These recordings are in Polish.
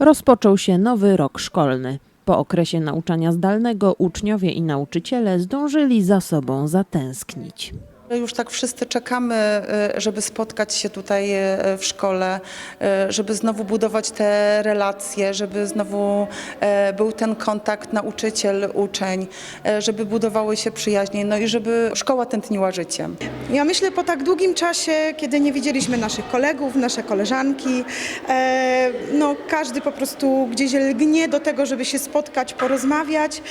Rozpoczął się nowy rok szkolny. Po okresie nauczania zdalnego uczniowie i nauczyciele zdążyli za sobą zatęsknić. Już tak wszyscy czekamy, e, żeby spotkać się tutaj e, w szkole, e, żeby znowu budować te relacje, żeby znowu e, był ten kontakt nauczyciel-uczeń, e, żeby budowały się przyjaźnie, no i żeby szkoła tętniła życiem. Ja myślę po tak długim czasie, kiedy nie widzieliśmy naszych kolegów, nasze koleżanki, e, no każdy po prostu gdzieś lgnie do tego, żeby się spotkać, porozmawiać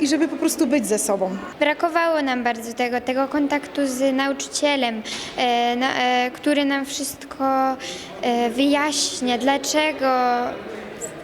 i żeby po prostu być ze sobą. Brakowało nam bardzo tego, tego kontaktu z nauczycielem, e, e, który nam wszystko e, wyjaśnia, dlaczego.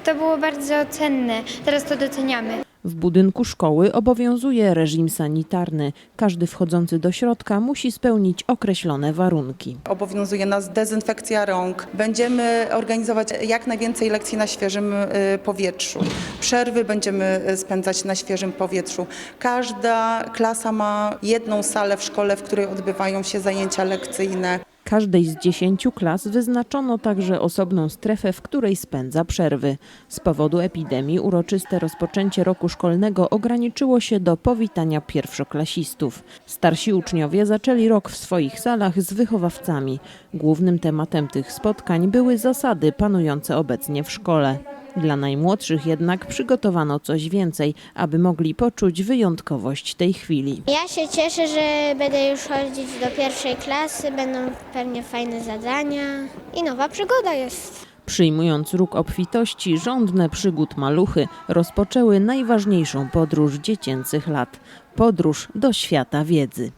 To było bardzo cenne. Teraz to doceniamy. W budynku szkoły obowiązuje reżim sanitarny. Każdy wchodzący do środka musi spełnić określone warunki. Obowiązuje nas dezynfekcja rąk. Będziemy organizować jak najwięcej lekcji na świeżym e, powietrzu. Przerwy będziemy e, spędzać na świeżym powietrzu. Każda klasa ma jedną salę w szkole, w której odbywają się zajęcia lekcyjne. Każdej z dziesięciu klas wyznaczono także osobną strefę, w której spędza przerwy. Z powodu epidemii uroczyste rozpoczęcie roku szkolnego ograniczyło się do powitania pierwszoklasistów. Starsi uczniowie zaczęli rok w swoich salach z wychowawcami. Głównym tematem tych spotkań były zasady panujące obecnie w szkole. Dla najmłodszych jednak przygotowano coś więcej, aby mogli poczuć wyjątkowość tej chwili. Ja się cieszę, że będę już chodzić do pierwszej klasy, będą pewnie fajne zadania i nowa przygoda jest. Przyjmując róg obfitości, żądne przygód maluchy rozpoczęły najważniejszą podróż dziecięcych lat podróż do świata wiedzy.